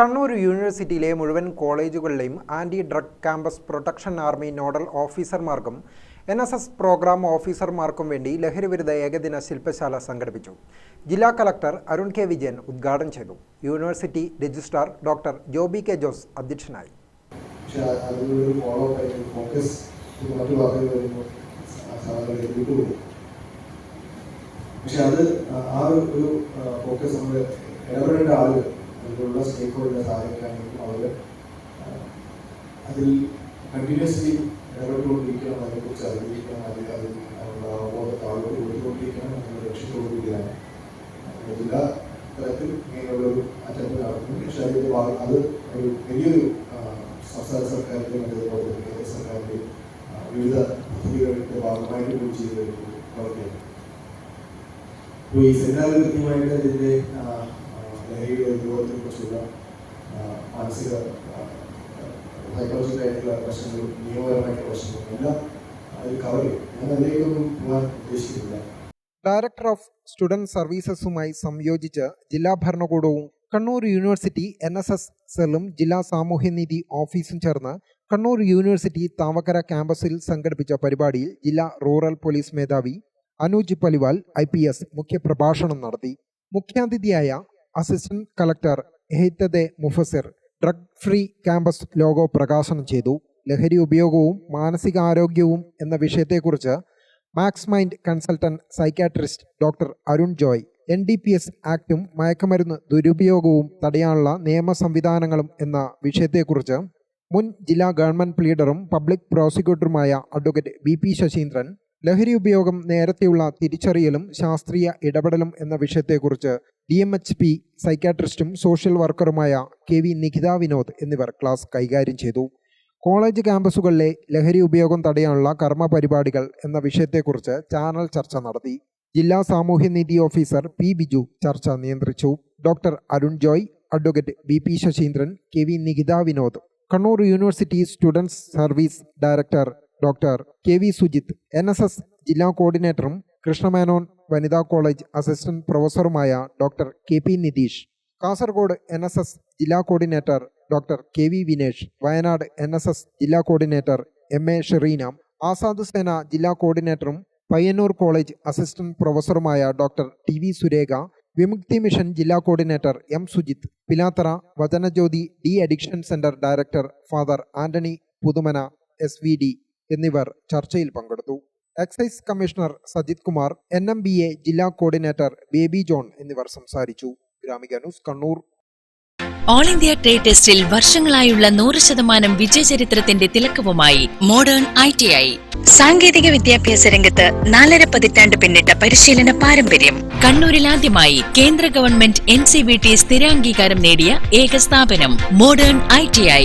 കണ്ണൂർ യൂണിവേഴ്സിറ്റിയിലെ മുഴുവൻ കോളേജുകളിലെയും anti drug campus protection army nodal ഓഫീസർമാർക്കും എൻ എസ് എസ് പ്രോഗ്രാം ഓഫീസർമാർക്കും വേണ്ടി ലഹരിവിരുദ്ധ ഏകദിന ശില്പശാല സംഘടിപ്പിച്ചു. ജില്ലാ കലക്ടർ അരുൺ കെ വിജയൻ ഉദ്ഘാടനം ചെയ്തു. University registrar doctor Joby K Jose അധ്യക്ഷനായി. അത് ആ ഒരു ഫോക്കസ് നമ്മൾ ഇടപെടേണ്ട ആളുകൾ അതിലുള്ള സ്റ്റേക്ക് ഹോൾഡേഴ്സ് ആരൊക്കെയാണെങ്കിലും അവർ അതിൽ കണ്ടിന്യൂസ്ലി ഇടപെട്ടുകൊണ്ടിരിക്കണം അതിനെക്കുറിച്ച് അറിഞ്ഞിരിക്കണം അതിൽ അതിൽ അവരുടെ അവബോധത്തെ ആളുകൾ കൊടുത്തുകൊണ്ടിരിക്കണം എന്നുള്ള ലക്ഷ്യത്തോടുകൂടിയാണ്. തരത്തിൽ ഇങ്ങനെയുള്ള ഇങ്ങനെയുള്ളൊരു അറ്റംപ്റ്റ് നടത്തുന്നു പക്ഷേ അതിന്റെ ഭാഗം അത് ഒരു വലിയൊരു സംസ്ഥാന സർക്കാരിന്റെയും അതേപോലെ തന്നെ കേന്ദ്ര സർക്കാരിന്റെയും വിവിധ പദ്ധതികളുടെ ഭാഗമായിട്ട് കൂടി ചെയ്ത ഒരു പ്രവൃത്തിയാണ് അപ്പോൾ ഈ സെമിനാറിൽ കൃത്യമായിട്ട് ഇതിന്റെ ലഹരിയുടെ ഉപയോഗത്തെക്കുറിച്ചുള്ള മാനസിക സൈക്കോളജിക്കൽ ആയിട്ടുള്ള പ്രശ്നങ്ങളും നിയമപരമായിട്ടുള്ള പ്രശ്നങ്ങളും എല്ലാം അതിൽ കവർ ചെയ്യും. ഞാൻ അതിലേക്കൊന്നും പോകാൻ ഉദ്ദേശിക്കുന്നില്ല. ഡയറക്ടർ ഓഫ് സ്റ്റുഡന്റ് സർവീസസുമായി സംയോജിച്ച് ജില്ലാ ഭരണകൂടവും Kannur university N S S സെല്ലും ജില്ലാ സാമൂഹ്യനീതി ഓഫീസും ചേർന്ന് കണ്ണൂർ യൂണിവേഴ്സിറ്റി താവക്കര ക്യാമ്പസിൽ സംഘടിപ്പിച്ച പരിപാടിയിൽ ജില്ലാ റൂറൽ പോലീസ് മേധാവി Anuj Paliwal I P S മുഖ്യപ്രഭാഷണം നടത്തി. മുഖ്യാതിഥിയായ assistant collector എഹിത്തദെ Mufassir drug free campus logo പ്രകാശനം ചെയ്തു. ലഹരി ഉപയോഗവും മാനസികാരോഗ്യവും എന്ന വിഷയത്തെക്കുറിച്ച് max mind consultant psychiatrist doctor Arun Joy N D P S ആക്ടും മയക്കുമരുന്ന് ദുരുപയോഗവും തടയാനുള്ള നിയമ സംവിധാനങ്ങളും എന്ന വിഷയത്തെക്കുറിച്ച് മുൻ ജില്ലാ ഗവൺമെന്റ് പ്ലീഡറും പബ്ലിക് പ്രോസിക്യൂട്ടറുമായ അഡ്വക്കേറ്റ് ബി പി ശശീന്ദ്രൻ ലഹരി ഉപയോഗം നേരത്തെയുള്ള തിരിച്ചറിയലും ശാസ്ത്രീയ ഇടപെടലും എന്ന വിഷയത്തെക്കുറിച്ച് ഡി എം എച്ച് പി സൈക്കാട്രിസ്റ്റും സോഷ്യൽ വർക്കറുമായ കെ വി നിഖിത വിനോദ് എന്നിവർ ക്ലാസ് കൈകാര്യം ചെയ്തു. കോളേജ് ക്യാമ്പസുകളിലെ ലഹരി ഉപയോഗം തടയാനുള്ള കർമ്മ പരിപാടികൾ എന്ന വിഷയത്തെക്കുറിച്ച് ചാനൽ ചർച്ച നടത്തി. ജില്ലാ സാമൂഹ്യനീതി ഓഫീസർ പി ബിജു ചർച്ച നിയന്ത്രിച്ചു. Doctor Arun Joy advocate B P Sasheendran K V Nikhitha Vinod Kannur university students service director doctor K V Sujith N S S ജില്ലാ കോർഡിനേറ്ററും കൃഷ്ണമേനോൻ വനിതാ college assistant പ്രൊഫസറുമായ doctor K P Nitheesh Kasaragod N S S ജില്ലാ coordinator doctor K V Vinesh Wayanad N S S ജില്ലാ coordinator M A Shereena Azad Sena ജില്ലാ കോർഡിനേറ്ററും Payyanur college assistant പ്രൊഫസറുമായ doctor T V Surekha Vimukthi mission ജില്ലാ coordinator M Sujith Pilathara Vachanajyothi de addiction centre director father Antony Puthumana S V D. എന്നിവർ ചർച്ചയിൽ പങ്കെടുത്തു. Excise commissioner Sajith Kumar N M B A ജില്ലാ coordinator Baby John എന്നിവർ സംസാരിച്ചു. Gramika news Kannur. All India trade ടെസ്റ്റിൽ വർഷങ്ങളായുള്ള നൂറ് ശതമാനം വിജയചരിത്രത്തിന്റെ തിലക്കവുമായി മോഡേൺ ഐ ടി ഐ സാങ്കേതിക വിദ്യാഭ്യാസ രംഗത്ത് നാലര പതിറ്റാണ്ട് പിന്നിട്ട പരിശീലന പാരമ്പര്യം. കണ്ണൂരിൽ ആദ്യമായി കേന്ദ്ര government N C B T സ്ഥിരാംഗീകാരം നേടിയ ഏക സ്ഥാപനം മോഡേൺ ഐ ടി ഐ